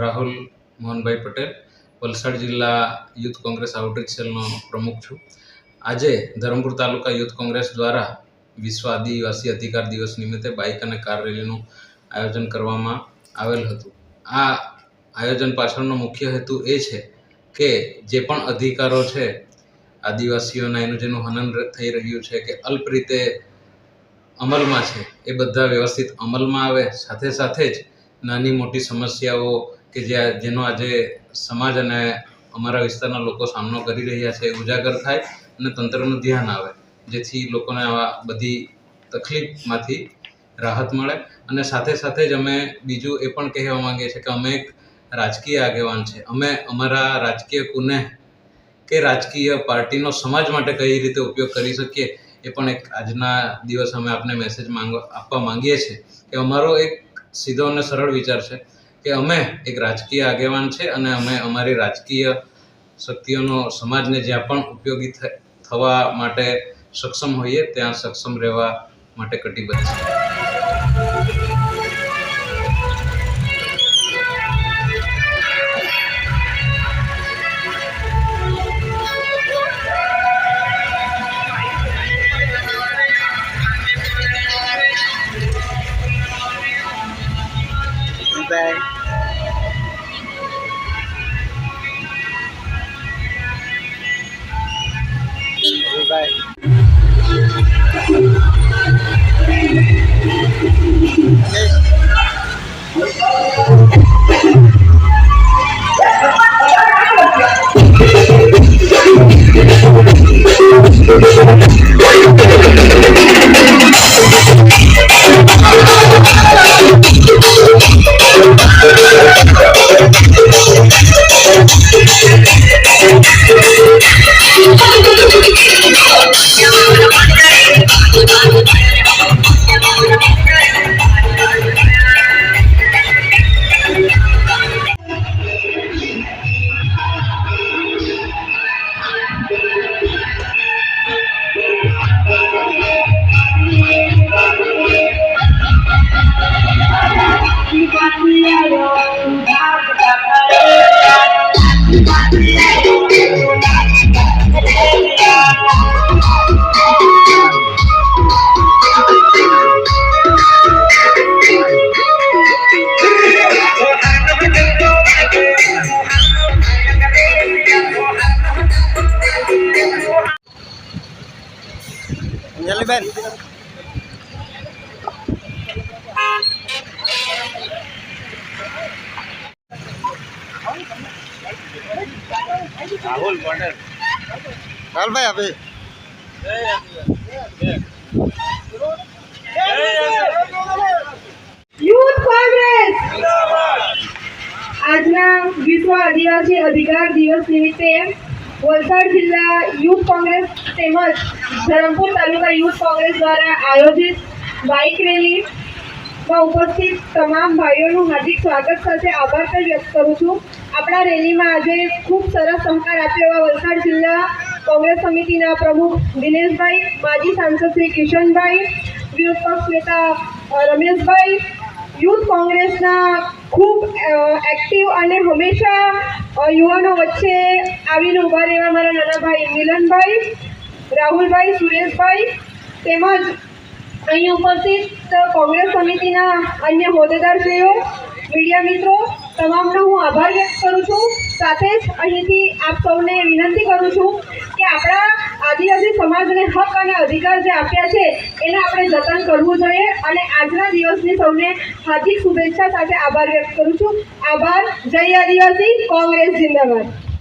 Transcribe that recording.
રાહુલ મોહનભાઈ પટેલ, વલસાડ જિલ્લા youth Congress outreach સેલનો પ્રમુખ છું. આજે ધરમપુર તાલુકા યુથ કોંગ્રેસ દ્વારા વિશ્વ આદિવાસી અધિકાર દિવસ નિમિત્તે બાઇક અને કાર રેલીનું આયોજન કરવામાં આવેલ હતું. આ આયોજન પાછળનો મુખ્ય હેતુ એ છે કે જે પણ અધિકારો છે, આદિવાસીઓના એનું જેનું હનન થઈ રહ્યું છે કે અલ્પ રીતે અમલમાં છે, એ બધા વ્યવસ્થિત અમલમાં આવે. સાથે સાથે જ નાની મોટી સમસ્યાઓ કે જે જેનો આજે સમાજ અને અમારા વિસ્તારના લોકો સામનો કરી રહ્યા છે ઉજાગર થાય અને તંત્રનું ધ્યાન આવે, જેથી લોકોને આવા બધી તકલીફમાંથી રાહત મળે. અને સાથે સાથે જ અમે બીજું એ પણ કહેવા માંગીએ છીએ કે અમે એક રાજકીય આગેવાન છે. અમે અમારા રાજકીય કુને કે રાજકીય પાર્ટીનો સમાજ માટે કઈ રીતે ઉપયોગ કરી શકીએ એ પણ એક આજના દિવસ અમે આપને મેસેજ માંગવા આપવા માંગીએ છીએ કે અમારો એક સીધો અને સરળ વિચાર છે કે અમે એક રાજકીય આગેવાન છે અને અમે અમારી રાજકીય શક્તિઓનો સમાજને જ્યાં પણ ઉપયોગી થવા માટે સક્ષમ હોઈએ, ત્યાં સક્ષમ રહેવા માટે કટિબદ્ધ છે Yeah. રાહુલ પટેલ રાહુલભાઈ આપે. યુથ કોંગ્રેસ. આજના વિશ્વ આદિવાસી અધિકાર દિવસ નિમિત્તે વલસાડ જિલ્લા યુથ કોંગ્રેસ તેમજ ધરમપુર તાલુકા યુથ કોંગ્રેસ દ્વારા આયોજિત બાઇક રેલીમાં ઉપસ્થિત તમામ ભાઈઓનું હાર્દિક સ્વાગત સાથે આભાર વ્યક્ત કરું છું. આપણા રેલીમાં આજે ખૂબ સરસ સહકાર આપ્યો એવા વલસાડ જિલ્લા કોંગ્રેસ સમિતિના પ્રમુખ દિનેશભાઈ, માજી સાંસદ શ્રી કિશનભાઈ, વિરોધ પક્ષ નેતા રમેશભાઈ. યુથ કોંગ્રેસના ખૂબ એક્ટિવ અને હંમેશા યુવાનો વચ્ચે આવીને ઊભા રહેવા મારા નાના ભાઈ મિલનભાઈ, રાહુલભાઈ, સુરેશભાઈ તેમજ અહીં ઉપસ્થિત કોંગ્રેસ સમિતિના અન્ય હોદ્દેદારશ્રીઓ મીડિયા મિત્રો તમામનો હું આભાર વ્યક્ત કરું છું. સાથે જ અહીંથી આપ સૌને વિનંતી કરું છું કે આપણા આદિવાસી સમાજને હક અને અધિકાર જે આપ્યા છે, એને આપણે જતન કરવું જોઈએ અને આજના દિવસની સૌને હાર્દિક શુભેચ્છા સાથે આભાર વ્યક્ત કરું છું. આભાર. જય આદિવાસી. કોંગ્રેસ જિંદાબાદ.